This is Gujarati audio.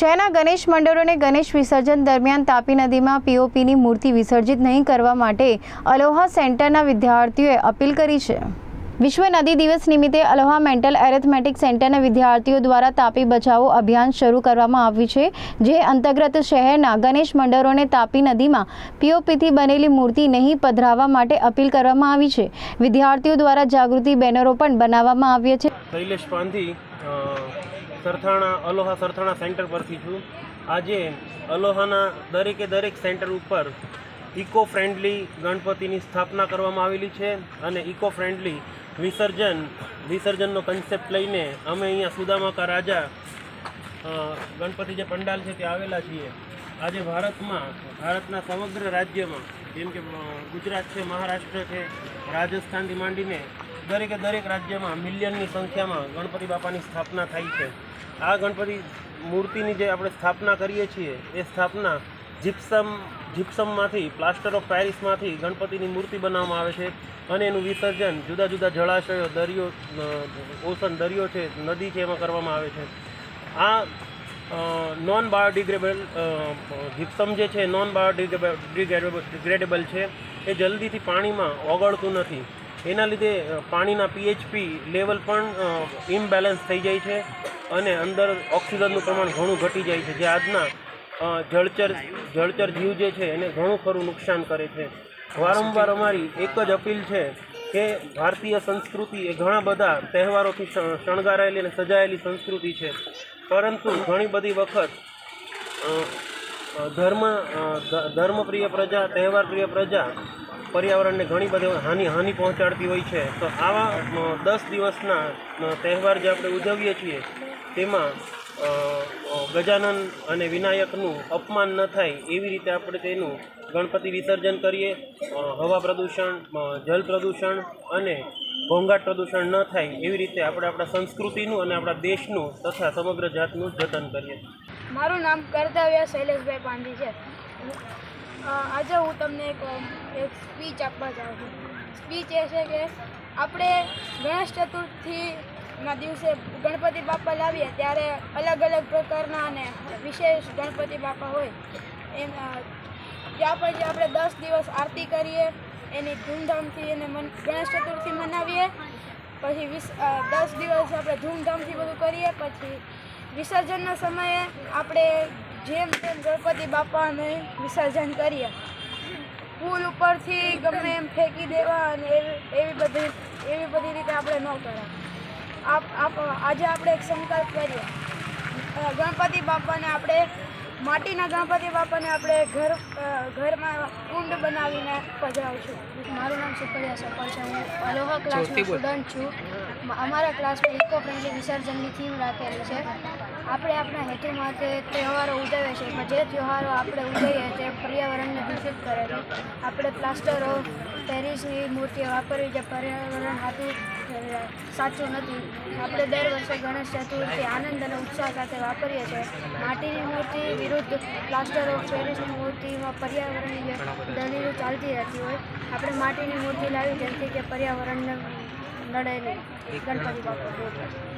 શહેરના ગણેશ મંડળોને ગણેશ વિસર્જન દરમિયાન તાપી નદીમાં પીઓપીની મૂર્તિ વિસર્જિત નહીં કરવા માટે અલોહા સેન્ટરના વિદ્યાર્થીઓએ અપીલ કરી છે. વિશ્વ નદી દિવસ નિમિત્તે અલોહા મેન્ટલ એરેથમેટિક સેન્ટરના વિદ્યાર્થીઓ દ્વારા તાપી બચાવો અભિયાન શરૂ કરવામાં આવ્યું છે, જે અંતર્ગત શહેરના ગણેશ મંડળોને તાપી નદીમાં પીઓપીથી બનેલી મૂર્તિ નહીં પધરાવવા માટે અપીલ કરવામાં આવી છે. વિદ્યાર્થીઓ દ્વારા જાગૃતિ બેનરો પણ બનાવવામાં આવ્યા છે. સરથાણા, અલોહા સરથાણા સેન્ટર પરથી છું. આજે અલોહાના દરેકે દરેક સેન્ટર ઉપર ઇકો ફ્રેન્ડલી ગણપતિની સ્થાપના કરવામાં આવેલી છે અને ઇકો ફ્રેન્ડલી વિસર્જન, વિસર્જનનો કન્સેપ્ટ લઈને અમે અહીંયા સુદામાકા રાજા ગણપતિ જે પંડાલ છે તે આવેલા છીએ. આજે ભારતમાં, ભારતના સમગ્ર રાજ્યમાં, જેમ કે ગુજરાત છે, મહારાષ્ટ્ર છે, રાજસ્થાનથી માંડીને દરેકે દરેક રાજ્યમાં મિલિયનની સંખ્યામાં ગણપતિ બાપાની સ્થાપના થાય છે. આ ગણપતિ મૂર્તિની જે આપણે સ્થાપના કરીએ છીએ, એ સ્થાપના જીપ્સમ, જીપ્સમમાંથી, પ્લાસ્ટર ઓફ પેરિસમાંથી ગણપતિની મૂર્તિ બનાવવામાં આવે છે અને એનું વિસર્જન જુદા જુદા જળાશયો, દરિયો ઓસન દરિયો છે, નદી છે, એમાં કરવામાં આવે છે. આ નોન બાયોડિગ્રેબલ જીપ્સમ જે છે નોન બાયોડિગ્રેડેબલ ડિગ્રેડેબલ છે. એ જલ્દીથી પાણીમાં ઓગળતું નથી. એના લીધે પાણીના પીએચપી લેવલ પણ ઇમ્બેલેન્સ થઈ જાય છે અને અંદર ઓક્સિજનનું પ્રમાણ ઘણું ઘટી જાય છે. જે આજના જળચર જળચર જીવ જે છે એને ઘણું ખરું નુકસાન કરે છે. વારંવાર અમારી એક જ અપીલ છે કે ભારતીય સંસ્કૃતિ એ ઘણા બધા તહેવારોથી શણગારાયેલી અને સજાયેલી સંસ્કૃતિ છે. પરંતુ ઘણી બધી વખત ધર્મ ધર્મપ્રિય પ્રજા, તહેવારપ્રિય પ્રજા પર્યાવરણને ઘણી બધી હાનિ હાનિ પહોંચાડતી હોય છે. તો આવા દસ દિવસના તહેવાર જે આપણે ઉજવીએ છીએ, તેમાં ગજાનન અને વિનાયકનું અપમાન ન થાય એવી રીતે આપણે તેનું ગણપતિ વિસર્જન કરીએ. હવા પ્રદૂષણ જલ પ્રદૂષણ અને ઘોંઘાટ પ્રદૂષણ ન થાય એવી રીતે આપણે આપણા સંસ્કૃતિનું અને આપણા દેશનું તથા સમગ્ર જાતનું જતન કરીએ. મારું નામ કર્તવ્ય શૈલેષભાઈ પાંડી છે. આજે હું તમને એક એક સ્પીચ આપવા જાઉં છું. સ્પીચ એ છે કે આપણે ગણેશ ચતુર્થીના દિવસે ગણપતિ બાપા લાવીએ ત્યારે અલગ અલગ પ્રકારના અને વિશેષ ગણપતિ બાપા હોય. એના ત્યાં પછી આપણે દસ દિવસ આરતી કરીએ, એની ધૂમધામથી એને મન, ગણેશ ચતુર્થી મનાવીએ, પછી વીસ દસ દિવસ આપણે ધૂમધામથી બધું કરીએ, પછી વિસર્જનના સમયે આપણે જેમ તેમ ગણપતિ બાપાને વિસર્જન કરીએ. પુલ ઉપરથી ગમે એમ ફેંકી દેવા અને એવી એવી બધી એવી બધી રીતે આપણે ન કરાય આપ આપ આજે આપણે એક સંકલ્પ કરીએ. ગણપતિ બાપાને આપણે માટીના ગણપતિ બાપાને આપણે ઘર ઘરમાં કુંડ બનાવીને પધરાવશું મારું નામ સુપ્રિયા સફળ છે. હું અલોહા ક્લાસનો સ્ટુડન્ટ છું. અમારા ક્લાસમાં ઇકો ફ્રેન્ડલી વિસર્જનની થીમ રાખેલી છે. આપણે આપણા હેતુ માટે તહેવારો ઉજવીએ છીએ, પણ જે તહેવારો આપણે ઉજવીએ તે પર્યાવરણને દૂષિત કરે છે. આપણે પ્લાસ્ટર પેરિસની મૂર્તિઓ વાપરવી જે પર્યાવરણ હાટું સાચું નથી. આપણે દર વર્ષે ગણેશ ચતુર્થી આનંદ અને ઉત્સાહ સાથે વાપરીએ છીએ. માટીની મૂર્તિ વિરુદ્ધ પ્લાસ્ટર પેરિસની મૂર્તિમાં પર્યાવરણની જે દલીલો ચાલતી રહેતી હોય, આપણે માટીની મૂર્તિ લાવી જેથી કે પર્યાવરણને નડે નહીં ગણપતિ બાપા.